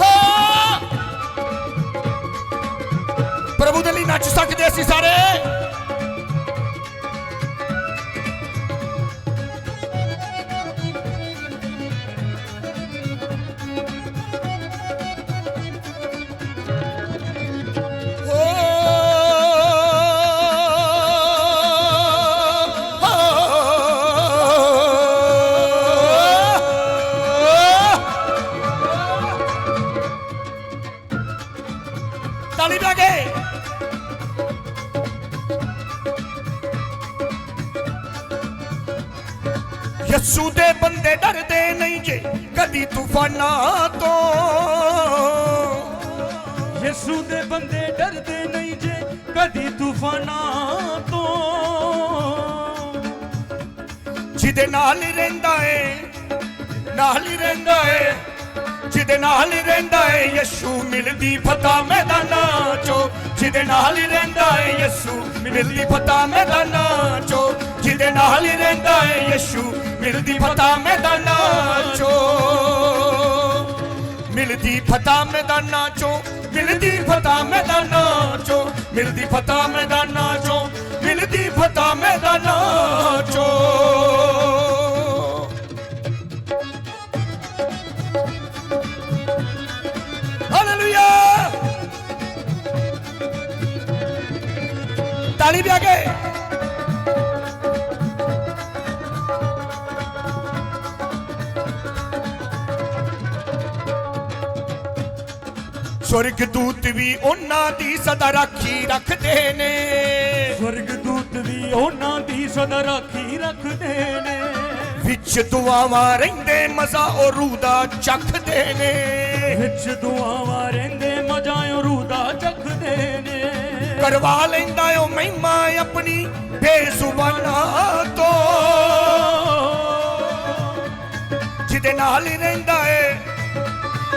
ਹਾਂ! ਪ੍ਰਭੂ ਦੇ ਲਈ ਨੱਚ ਸਕਦੇ ਯਸੂ ਦੇ ਬੰਦੇ ਡਰਦੇ ਨਹੀਂ ਜੇ ਕਦੀ ਤੂਫਾਨਾਂ ਤੋਂ। ਯਿਸੂ ਦੇ ਬੰਦੇ ਡਰਦੇ ਨਹੀਂ ਜੇ ਕਦੀ ਤੂਫਾਨਾਂ ਤੋਂ। ਜਿਹਦੇ ਨਾਲ ਰਹਿੰਦਾ ਏ ਨਾਲ ਹੀ ਰਹਿੰਦਾ ਏ ਜਿਹਦੇ ਨਾਲ ਹੀ ਰਹਿੰਦਾ ਏ ਯਿਸੂ ਮਿਲਦੀ ਫਤਾ ਮੈਦਾਨਾਂ ਚੋਂ। ਜਿਹਦੇ ਨਾਲ ਹੀ ਰਹਿੰਦਾ ਏ ਯਿਸੂ ਮਿਲਦੀ ਫਤਾ ਮੈਦਾਨਾਂ ਚੋਂ। ਜਿਹਦੇ ਨਾਲ ਹੀ ਰਹਿੰਦਾ ਏ ਯਿਸੂ ਮਿਲਦੀ ਫਤਾ ਮੈਦਾਨਾਂ ਚੋਂ। ਮਿਲਦੀ ਫਤਾ ਮੈਦਾਨਾਂ ਚੋਂ, ਮਿਲਦੀ ਫਤਾ ਮੈਦਾਨਾਂ ਚੋਂ, ਮਿਲਦੀ ਫਤਾ ਮੈਦਾਨਾਂ ਚੋਂ। ਸਵਰਗ ਦੂਤ ਵੀ ਉਹਨਾਂ ਦੀ ਸਦਾ ਰਾਖੀ ਰੱਖਦੇ ਨੇ। ਸਵਰਗ ਦੂਤ ਵੀ ਉਹਨਾਂ ਦੀ ਸਦਾ ਰਾਖੀ ਰੱਖਦੇ ਨੇ। ਵਿੱਚ ਦੁਆਵਾਂ ਰਹਿੰਦੇ ਮਜ਼ਾ ਉਹ ਰੂਹ ਦਾ ਚੱਖਦੇ ਨੇ। ਵਿੱਚ ਦੁਆਵਾਂ ਰਹਿੰਦੇ ਮਜਾਂ ਰੂਹ ਦਾ ਚੱਖਦੇ ਨੇ। ਕਰਵਾ ਲੈਂਦਾ ਓ ਮਹਿਮਾ ਆਪਣੀ ਬੇਜ਼ੁਬਾਨਾਂ ਤੋਂ। ਜਿਹਦੇ ਨਾਲ ਹੀ ਰਹਿੰਦਾ ਏ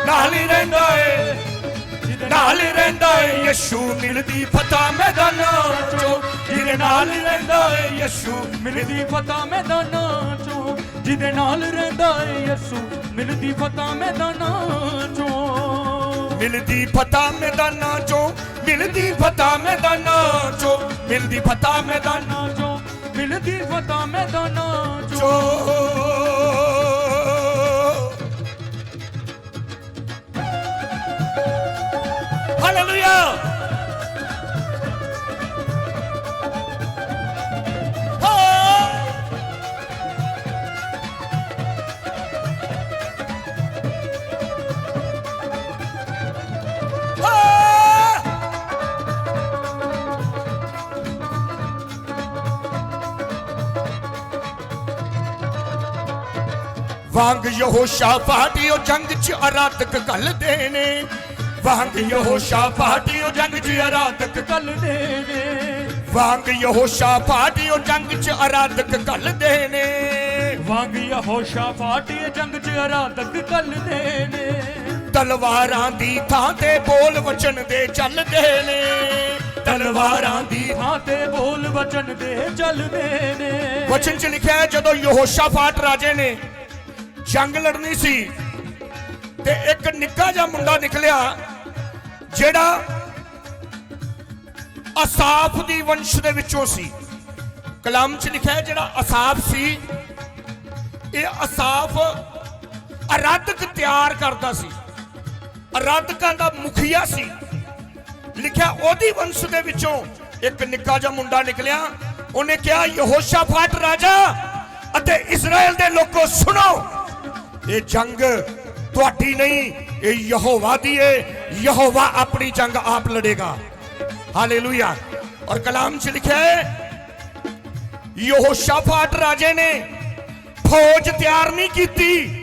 ਨਾਲ ਹੀ ਰਹਿੰਦਾ ਏ। ਨਾਲ ਰਹਿੰਦਾ ਏ, ਯਿਸੂ ਮਿਲਦੀ ਫਤਾ ਮੈਦਾਨਾਂ ਚੋਂ। ਜਿਹਦੇ ਨਾਲ ਹੀ ਰਹਿੰਦਾ ਏ, ਯਿਸੂ ਮਿਲਦੀ ਫਤਾ ਮੈਦਾਨਾਂ ਚੋਂ। ਜਿਹਦੇ ਨਾਲ ਰਹਿੰਦਾ ਏ, ਯਿਸੂ ਮਿਲਦੀ ਫਤਾ ਮੈਦਾਨਾਂ ਚੋਂ। ਮਿਲਦੀ ਫਤਾ ਮੈਦਾਨਾਂ ਚੋਂ, ਮਿਲਦੀ ਫਤਾ ਮੈਦਾਨਾਂ ਚੋਂ। ਮਿਲਦੀ ਫਤਾ ਮੈਦਾਨਾਂ ਮੈਦਾਨਾਂ ਚੋਂ, ਮਿਲਦੀ ਫਤਾ ਮੈਦਾਨਾਂ ਚੋਂ। ਵਾਂਗ ਯਹੋਸ਼ਾ ਫਾਟਿਓ ਜੰਗ ਚ ਅਰਾਤਕ ਘੱਲਦੇ ਨੇ ਵਾਂਗ ਯਹੋਸ਼ਾ ਫਾਟਿਓ ਜੰਗ ਚ ਅਰਾਤਕ ਕੱਲਦੇ ਨੇ ਵਾਂਗ ਯਹੋਸ਼ਾ ਫਾਟਿਓ ਜੰਗ ਚ ਅਰਾਤਕ ਘੱਲਦੇ ਨੇ ਵਾਂਗ ਯਹੋਸ਼ਾ ਫਾਟੀ ਜੰਗ ਚ ਅਰਾਤਕ ਕੱਲਦੇ ਨੇ ਤਲਵਾਰਾਂ ਦੀ ਥਾਂ ਤੇ ਬੋਲ ਵਚਨ ਦੇ ਚੱਲਦੇ ਨੇ ਤਲਵਾਰਾਂ ਦੀ ਥਾਂ ਤੇ ਬੋਲ ਵਚਨ ਦੇ ਚੱਲਦੇ ਨੇ ਵਚਨ ਚ ਲਿਖਿਆ ਜਦੋਂ ਯਹੋਸ਼ਾ ਫਾਟ ਰਾਜੇ ਨੇ ਜੰਗ ਲੜਨੀ ਸੀ ਤੇ ਇੱਕ ਨਿੱਕਾ ਜਿਹਾ ਮੁੰਡਾ ਨਿਕਲਿਆ ਜਿਹੜਾ ਅਸਾਫ ਦੀ ਵੰਸ਼ ਦੇ ਵਿੱਚੋਂ ਸੀ। ਕਲਾਮ ਚ ਲਿਖਿਆ ਜਿਹੜਾ ਅਸਾਫ ਸੀ, ਇਹ ਅਸਾਫ ਅਰਾਧਕ ਤਿਆਰ ਕਰਦਾ ਸੀ। ਅਰਾਧਕਾਂ ਦਾ ਮੁਖੀਆ ਸੀ। ਲਿਖਿਆ ਉਹਦੀ ਵੰਸ਼ ਦੇ ਵਿੱਚੋਂ ਇੱਕ ਨਿੱਕਾ ਜਿਹਾ ਮੁੰਡਾ ਨਿਕਲਿਆ। ਉਹਨੇ ਕਿਹਾ, ਯਹੋਸ਼ਾਫਾਟ ਰਾਜਾ ਅਤੇ ਇਸਰਾਇਲ ਦੇ ਲੋਕੋ, ਸੁਣੋ ਇਹ ਜੰਗ ਤੁਹਾਡੀ ਨਹੀਂ ਇਹ ਯਹੋਵਾ ਦੀ ਹੈ ਯਹੋਵਾ ਆਪਣੀ ਜੰਗ ਆਪ ਲੜੇਗਾ ਹਾਲੇਲੂਇਆ ਔਰ ਕਲਾਮ 'ਚ ਲਿਖਿਆ ਹੈ ਯਹੋਸ਼ਾਫਾਟ ਰਾਜੇ ਨੇ ਫੌਜ ਤਿਆਰ ਨਹੀਂ ਕੀਤੀ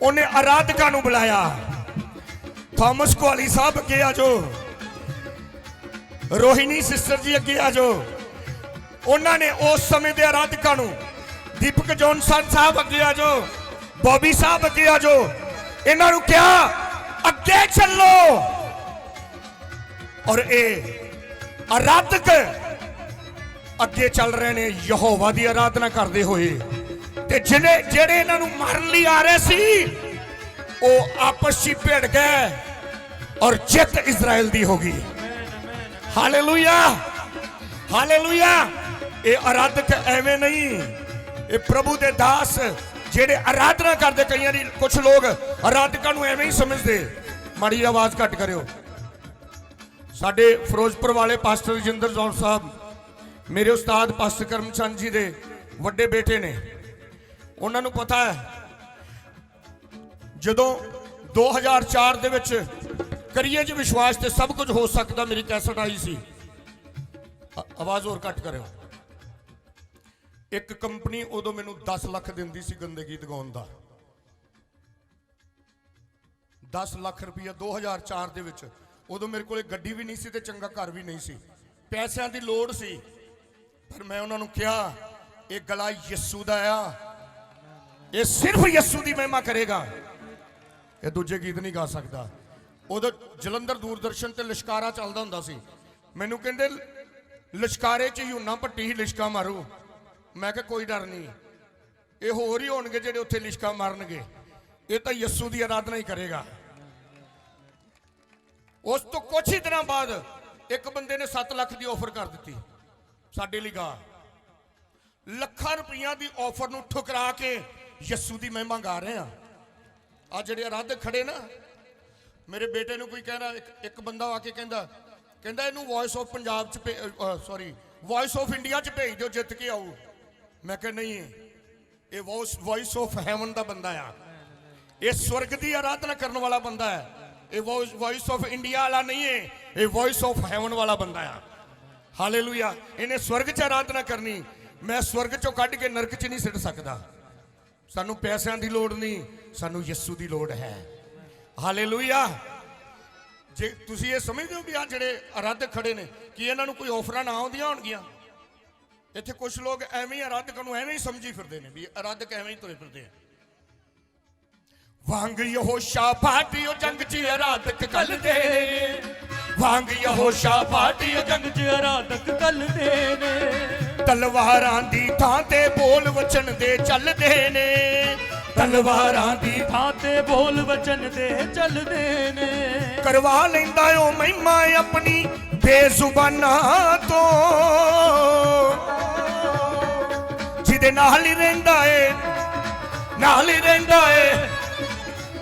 ਉਹਨੇ ਆਰਾਧਕਾਂ ਨੂੰ ਬੁਲਾਇਆ ਥਾਮਸ ਕੁਆਲੀ ਸਾਹਿਬ ਅੱਗੇ ਆ ਜੋ ਰੋਹਿਣੀ ਸਿਸਟਰ ਜੀ ਅੱਗੇ ਆ ਜੋ ਉਹਨਾਂ ਨੇ ਉਸ ਸਮੇਂ ਦੇ ਆਰਾਧਕਾਂ ਨੂੰ ਦੀਪਕ ਜੌਨਸਨ ਸਾਹਿਬ ਅੱਗੇ ਆ ਜੋ ਬੋਬੀ ਸਾਹਿਬ ਅੱਗੇ ਆ ਜਾਓ। ਇਹਨਾਂ ਨੂੰ ਕਿਹਾ, ਅੱਗੇ ਚੱਲੋ। ਔਰ ਇਹ ਆਰਾਧਕ ਅੱਗੇ ਚੱਲ ਰਹੇ ਨੇ, ਯਹੋਵਾ ਦੀ ਆਰਾਧਨਾ ਕਰਦੇ ਹੋਏ। ਤੇ ਜਿਹੜੇ ਜਿਹੜੇ ਇਹਨਾਂ ਨੂੰ ਮਾਰਨ ਲਈ ਆ ਰਹੇ ਸੀ, ਉਹ ਆਪਸ ਵਿੱਚ ਭਿੜ ਗਏ ਔਰ ਜਿੱਤ ਇਜ਼ਰਾਈਲ ਦੀ ਹੋ ਗਈ। ਹਾਲੇਲੂਇਆ! ਹਾਲੇਲੂਇਆ! ਇਹ ਅਰਾਧਕ ਐਵੇਂ ਨਹੀਂ। ਇਹ ਪ੍ਰਭੂ ਦੇ ਦਾਸ ਜਿਹੜੇ ਆਰਾਧਨਾ ਕਰਦੇ, ਕਈਆਂ ਦੀ ਕੁਝ ਲੋਕ ਆਰਾਧਕਾਂ ਨੂੰ ਐਵੇਂ ਹੀ ਸਮਝਦੇ। ਮਾੜੀ ਆਵਾਜ਼ ਘੱਟ ਕਰਿਓ। ਸਾਡੇ ਫਿਰੋਜ਼ਪੁਰ ਵਾਲੇ ਪਾਸਟਰ ਰਜਿੰਦਰ ਜੌਨ ਸਾਹਿਬ, ਮੇਰੇ ਉਸਤਾਦ ਪਾਸਟਰ ਕਰਮਚੰਦ ਜੀ ਦੇ ਵੱਡੇ ਬੇਟੇ ਨੇ। ਉਹਨਾਂ ਨੂੰ ਪਤਾ ਹੈ, ਜਦੋਂ 2004 ਦੇ ਵਿੱਚ ਕਰੀਏ ਚ ਵਿਸ਼ਵਾਸ ਤੇ ਸਭ ਕੁਝ ਹੋ ਸਕਦਾ, ਮੇਰੀ ਕੈਸਟ ਆਈ ਸੀ। ਆਵਾਜ਼ ਹੋਰ ਘੱਟ ਕਰਿਓ। ਇੱਕ ਕੰਪਨੀ ਉਦੋਂ ਮੈਨੂੰ 10 ਲੱਖ ਦਿੰਦੀ ਸੀ ਗੰਦੇ ਗੀਤ ਗਾਉਣ ਦਾ। 10 ਲੱਖ ਰੁਪਈਆ 2004 ਦੇ ਵਿੱਚ। ਉਦੋਂ ਮੇਰੇ ਕੋਲੇ ਗੱਡੀ ਵੀ ਨਹੀਂ ਸੀ ਤੇ ਚੰਗਾ ਘਰ ਵੀ ਨਹੀਂ ਸੀ। ਪੈਸਿਆਂ ਦੀ ਲੋੜ ਸੀ। ਪਰ ਮੈਂ ਉਹਨਾਂ ਨੂੰ ਕਿਹਾ, ਇਹ ਗਲਾ ਯਿਸੂ ਦਾ ਆ। ਇਹ ਸਿਰਫ ਯਿਸੂ ਦੀ ਮਹਿਮਾ ਕਰੇਗਾ। ਇਹ ਦੂਜੇ ਗੀਤ ਨਹੀਂ ਗਾ ਸਕਦਾ। ਉਦੋਂ ਜਲੰਧਰ ਦੂਰਦਰਸ਼ਨ ਤੇ ਲਿਸ਼ਕਾਰਾ ਚੱਲਦਾ ਹੁੰਦਾ ਸੀ। ਮੈਨੂੰ ਕਹਿੰਦੇ, ਲਿਸ਼ਕਾਰੇ ਚ ਯੂਨਾ ਪੱਟੀ ਹੀ ਲਿਸ਼ਕਾ ਮਾਰੂ। ਮੈਂ ਕਿਹਾ ਕੋਈ ਡਰ ਨਹੀਂ। ਇਹ ਹੋਰ ਹੀ ਹੋਣਗੇ ਜਿਹੜੇ ਉੱਥੇ ਲਿਸ਼ਕਾ ਮਾਰਨਗੇ। ਇਹ ਤਾਂ ਯਿਸੂ ਦੀ ਆਰਾਧਨਾ ਹੀ ਕਰੇਗਾ। ਉਸ ਤੋਂ ਕੁਝ ਹੀ ਦਿਨਾਂ ਬਾਅਦ ਇੱਕ ਬੰਦੇ ਨੇ 7 ਲੱਖ ਦੀ ਆਫਰ ਕਰ ਦਿੱਤੀ। ਸਾਡੇ ਲਈ ਗਾ। ਲੱਖਾਂ ਰੁਪਈਆਂ ਦੀ ਆਫਰ ਨੂੰ ਠੁਕਰਾ ਕੇ ਯਿਸੂ ਦੀ ਮਹਿਮਾ ਗਾ ਰਹੇ। ਆ ਆ ਜਿਹੜੇ ਆਰਾਧਕ ਖੜੇ ਨਾ, ਮੇਰੇ ਬੇਟੇ ਨੂੰ ਕੋਈ ਕਹਿੰਦਾ ਇੱਕ ਇੱਕ ਬੰਦਾ ਆ ਕੇ ਕਹਿੰਦਾ ਕਹਿੰਦਾ ਇਹਨੂੰ ਵੌਇਸ ਆਫ ਪੰਜਾਬ ਚ ਸੌਰੀ ਵੌਇਸ ਆਫ ਇੰਡੀਆ ਚ ਭੇਜ ਦਿਓ ਜਿੱਤ ਕੇ ਆਊ। ਮੈਂ ਕਿਹਾ, ਨਹੀਂ, ਇਹ ਵੌਇਸ ਵੌਇਸ ਆਫ ਹੈਵਨ ਦਾ ਬੰਦਾ ਆ। ਇਹ ਸਵਰਗ ਦੀ ਆਰਾਧਨਾ ਕਰਨ ਵਾਲਾ ਬੰਦਾ ਹੈ। ਇਹ ਵੌਇਸ ਆਫ ਇੰਡੀਆ ਵਾਲਾ ਨਹੀਂ ਹੈ, ਇਹ ਵੌਇਸ ਆਫ ਹੈਵਨ ਵਾਲਾ ਬੰਦਾ ਆ। ਹਾਲੇਲੂਇਆ ਇਹਨੇ ਸਵਰਗ 'ਚ ਆਰਾਧਨਾ ਕਰਨੀ। ਮੈਂ ਸਵਰਗ 'ਚੋਂ ਕੱਢ ਕੇ ਨਰਕ 'ਚ ਨਹੀਂ ਸਿੱਟ ਸਕਦਾ। ਸਾਨੂੰ ਪੈਸਿਆਂ ਦੀ ਲੋੜ ਨਹੀਂ, ਸਾਨੂੰ ਯਿਸੂ ਦੀ ਲੋੜ ਹੈ। ਹਾਲੇਲੂਇਆ ਜੇ ਤੁਸੀਂ ਇਹ ਸਮਝਦੇ ਹੋ ਵੀ ਆ ਜਿਹੜੇ ਆਰਾਧਕ ਖੜੇ ਨੇ, ਕਿ ਇਹਨਾਂ ਨੂੰ ਕੋਈ ਆਫਰਾਂ ਨਾ ਆਉਂਦੀਆਂ ਹੋਣਗੀਆਂ? ਇੱਥੇ ਕੁਝ ਲੋਕ ਐਵੇਂ ਹੀ ਆਰਾਧਕਾਂ ਨੂੰ ਐਵੇਂ ਹੀ ਸਮਝੀ ਫਿਰਦੇ ਨੇ ਵੀ ਅਰਾਧਕ ਐਵੇਂ ਹੀ ਤੁਰੇ ਫਿਰਦੇ ਆ। ਵਾਂਗ ਯਹੋਸ਼ਾ ਫਾਟਿਓ ਜੰਗ 'ਚ ਆਰਾਧਕ ਕੱਲਦੇ ਨੇ। ਵਾਂਗ ਯਹੋਸ਼ਾ ਫਾਟਿਓ ਜੰਗ ਚ ਆਰਾਧਕ ਕੱਲਦੇ ਨੇ। ਤਲਵਾਰਾਂ ਦੀ ਥਾਂ ਤੇ ਬੋਲ ਵਚਨ ਦੇ ਚੱਲਦੇ ਨੇ। ਤਲਵਾਰਾਂ ਦੀ ਥਾਂ ਤੇ ਬੋਲ ਵਚਨ ਦੇ ਚੱਲਦੇ ਨੇ। ਕਰਵਾ ਲੈਂਦਾ ਓ ਮਹਿਮਾ ਆਪਣੀ ਬੇਜ਼ੁਬਾਨਾਂ ਤੋਂ। ਜਿਹਦੇ ਨਾਲ ਹੀ ਰਹਿੰਦਾ ਏ ਨਾਲ ਹੀ ਰਹਿੰਦਾ ਏ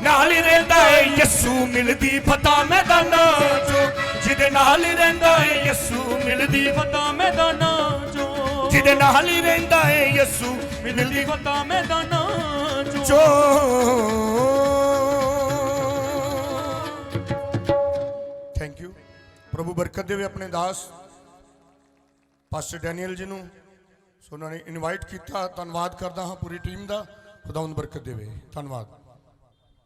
ਨਾਲ ਹੀ ਰਹਿੰਦਾ ਏ। ਯਿਸੂ ਮਿਲਦੀ ਫਤਾ ਮੈਦਾਨਾਂ ਚੋਂ ਜਿਹਦੇ ਨਾਲ ਹੀ ਰਹਿੰਦਾ ਏ ਯਿਸੂ ਮਿਲਦੀ ਫਤਾ ਮੈਦਾਨਾਂ ਚੋਂ। ਜਿਹਦੇ ਨਾਲ ਹੀ ਰਹਿੰਦਾ ਏ ਯਿਸੂ ਮਿਲਦੀ ਫਤਾ ਮੈਦਾਨਾਂ ਚੋਂ। ਚੋਂ ਥੈਂਕ ਯੂ ਪ੍ਰਭੂ ਬਰਕਤ ਦੇਵੇ ਆਪਣੇ ਦਾਸ ਪਾਸਟਰ ਡੈਨੀਅਲ ਜੀ ਨੂੰ। ਸੋ ਉਹਨਾਂ ਨੇ ਇਨਵਾਈਟ ਕੀਤਾ, ਧੰਨਵਾਦ ਕਰਦਾ ਹਾਂ ਪੂਰੀ ਟੀਮ ਦਾ, ਖੁਦਾਵੰਦ ਬਰਕਤ ਦੇਵੇ। ਧੰਨਵਾਦ।